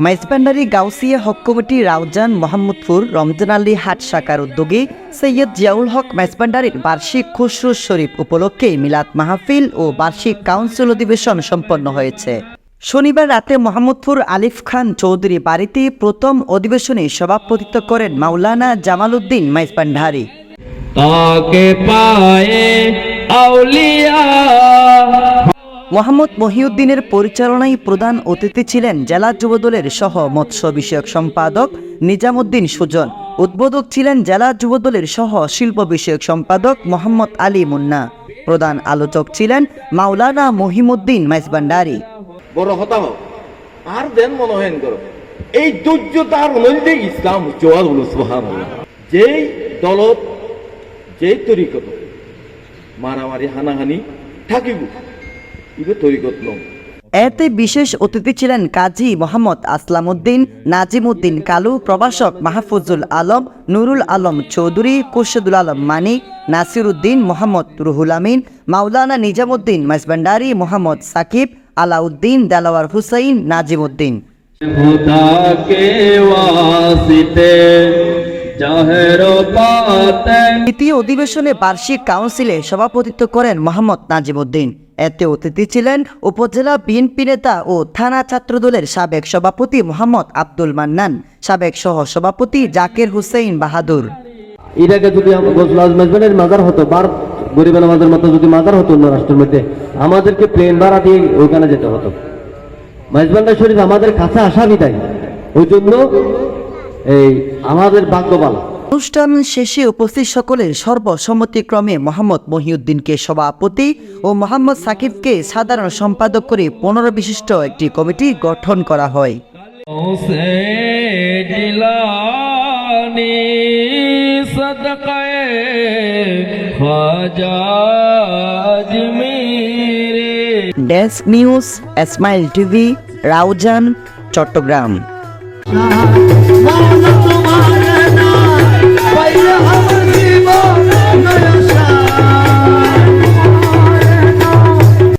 Maizbhandari Gausia Haque committee Raozan Mohammadpur Ramzan Ali হাট শাখার উদ্যোগে সৈয়দ জিয়াউল হক মাইজবান্ডারির বার্ষিক খুসরু শরীফ উপলক্ষে মিলাদ মাহফিল ও বার্ষিক কাউন্সিল অধিবেশন সম্পন্ন হয়েছে। শনিবার রাতে মোহাম্মদপুর আলিফ খান চৌধুরী বাড়িতে প্রথম অধিবেশনে সভাপতিত্ব করেন মাওলানা জামাল উদ্দিন মাইজবান্ডারি তাকে পায়ে মোহাম্মদ মহিউদ্দিনের পরিচালনায় প্রধান অতিথি ছিলেন জেলা যুবদলের সহ মৎস্য বিষয়ক সম্পাদক নিজামুদ্দিন সুজন। উদ্বোধক ছিলেন জেলা যুবদলের সহ শিল্প বিষয়ক সম্পাদক মোহাম্মদ আলী মুন্না। প্রধান আলোচক ছিলেন মাওলানা মহিমুদ্দিন মাইজবান্ডারি বড় হতা হোক আর দেন মনোহন করো এই ধৈর্যতার মধ্যে ইসলাম জোয়াল যেই দলত, যেই তরিকত, মারামারি, হানাহানি থাকিব। ইবে তরিকত নয় এতে বিশেষ অতিথি ছিলেন কাজী মোহাম্মদ আসলাম উদ্দিন নাজিম উদ্দিন কালু প্রভাষক মাহফুজুল আলম নুরুল আলম চৌধুরী কুরশেদুল আলম মানিক নাসির উদ্দিন মোহাম্মদ রুহুল আমিন মাওলানা নিজামুদ্দিন মাইজবান্ডারি মোহাম্মদ সাকিব আলাউদ্দিন দেলাওয়ার হুসাইন নাজিম দ্বিতীয় অধিবেশনে বার্ষিক কাউন্সিলে সভাপতিত্ব করেন মোহাম্মদ নাজিমুদ্দিন এতে অতিথি ছিলেন উপজেলা বিএনপি নেতা ও থানা ছাত্রদলের সাবেক সভাপতি মোহাম্মদ আব্দুল মান্নান সাবেক সহ সভাপতি জাকের হুসেইন বাহাদুর। এটাকে যদি মাজার হতো বার গরিব মতো যদি হতো অন্য রাষ্ট্রের মধ্যে আমাদেরকে প্লেন ভাড়া দিয়ে ওইখানে যেতে হতো। মেজবান্ডা শরীফ আমাদের কাছে আসা বিদায়। ওই জন্য এই আমাদের ভাগ্য ভালো অনুষ্ঠান শেষে উপস্থিত সকলের সর্বসম্মতিক্রমে মোহাম্মদ মহিউদ্দিনকে সভাপতি ও মোহাম্মদ সাকিবকে সাধারণ সম্পাদক করে পনেরো বিশিষ্ট একটি কমিটি গঠন করা হয়। Desk news Ismail TV Raozan Chattogram. पहिलं